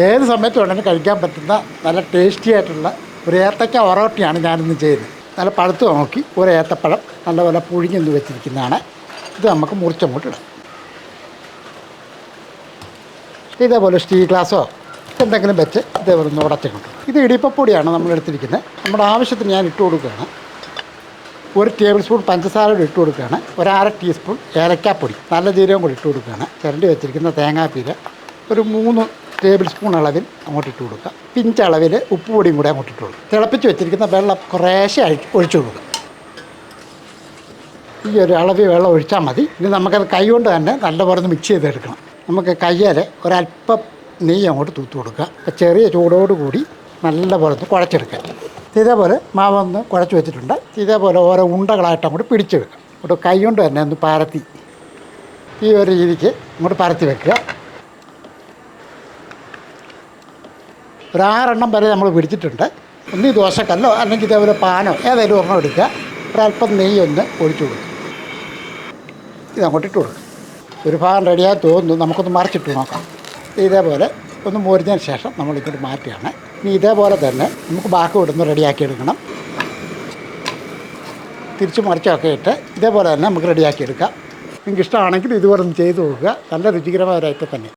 ഏത് സമയത്ത് വേണമെങ്കിലും കഴിക്കാൻ പറ്റുന്ന നല്ല ടേസ്റ്റി ആയിട്ടുള്ള ഒരു ഏത്തക്ക ഒറോട്ടിയാണ് ഞാനിന്ന് ചെയ്യുന്നത്. നല്ല പഴുത്ത് നോക്കി ഒരു ഏത്തപ്പഴം നല്ലപോലെ പുഴുങ്ങിന്ന് വെച്ചിരിക്കുന്നതാണ്. ഇത് നമുക്ക് മുറിച്ചങ്ങോട്ടിടാം ഇതേപോലെ സ്റ്റീൽ ഗ്ലാസ്സോ എന്തെങ്കിലും വെച്ച് ഇതേപോലെ ഒന്ന് ഉടച്ചിട്ടുണ്ട് ഇത് ഇടിപ്പപ്പൊടിയാണ് നമ്മൾ എടുത്തിരിക്കുന്നത്. നമ്മുടെ ആവശ്യത്തിന് ഞാൻ ഇട്ട് കൊടുക്കുകയാണ്. ഒരു ടേബിൾ സ്പൂൺ പഞ്ചസാര ഇട്ട് കൊടുക്കുകയാണ്. ഒരു അര ടീസ്പൂൺ ഏലക്കാപ്പൊടി. നല്ല ജീരകം കൂടി ഇട്ട് കൊടുക്കുകയാണ്. ചിരണ്ടി വെച്ചിരിക്കുന്ന തേങ്ങാപ്പീര്. ഒരു മൂന്ന് ടേബിൾ സ്പൂൺ അളവിൽ അങ്ങോട്ട് ഇട്ട് കൊടുക്കുക. പിഞ്ച് അളവിൽ ഉപ്പ് പൊടിയും കൂടി അങ്ങോട്ട് ഇട്ട് കൊടുക്കുക. തിളപ്പിച്ച് വെച്ചിരിക്കുന്ന വെള്ളം കുറേശ്ശെ ഒഴിച്ചു കൊടുക്കുക. ഈ ഒരു അളവിൽ വെള്ളം ഒഴിച്ചാൽ മതി. ഇനി നമുക്കത് കൈ കൊണ്ട് തന്നെ നല്ലപോലെ ഒന്ന് മിക്സ് ചെയ്തെടുക്കണം. നമുക്ക് കയ്യിൽ ഒരല്പം നെയ്യ് അങ്ങോട്ട് തൂത്ത് കൊടുക്കുക. ചെറിയ ചൂടോട് കൂടി നല്ലപോലെ ഒന്ന് കുഴച്ചെടുക്കുക. ഇതേപോലെ മാവൊന്ന് കുഴച്ച് വെച്ചിട്ടുണ്ട്. ഇതേപോലെ ഓരോ ഉണ്ടകളായിട്ട് അങ്ങോട്ട് പിടിച്ചെടുക്കുക അങ്ങോട്ട് കൈ കൊണ്ട് തന്നെ ഒന്ന് പരത്തി. ഈ ഒരു രീതിക്ക് അങ്ങോട്ട് പരത്തി വെക്കുക. ഒരു ആറെണ്ണം വരെ നമ്മൾ പിടിച്ചിട്ടുണ്ട്. ഒന്ന് ദോശക്കല്ലോ അല്ലെങ്കിൽ ഇതേപോലെ പാനോ ഏതെങ്കിലും ഒരെണ്ണം എടുക്കുക. ഒരല്പം നെയ്യ് ഒന്ന് ഒഴിച്ചു കൊടുക്കുക. ഇത് അങ്ങോട്ട് ഇട്ട് കൊടുക്കുക. ഒരു ഭാഗം റെഡിയായി തോന്നുന്നു. നമുക്കൊന്ന് മറിച്ചിട്ട് നോക്കാം. ഇതേപോലെ ഒന്ന് മോരിഞ്ഞതിന് ശേഷം നമ്മൾ ഇങ്ങോട്ട് മാറ്റുകയാണ്. ഇനി ഇതേപോലെ തന്നെ നമുക്ക് ബാക്കി ഇവിടുന്ന് റെഡിയാക്കി എടുക്കണം. തിരിച്ച് മറിച്ചൊക്കെ ഇട്ട് ഇതേപോലെ തന്നെ നമുക്ക് റെഡിയാക്കി എടുക്കാം. നിങ്ങൾക്ക് ഇഷ്ടമാണെങ്കിൽ ഇതുപോലെ ഒന്ന് ചെയ്ത് നോക്കുക. നല്ല രുചികരമായ ഒരു ഐറ്റം തന്നെ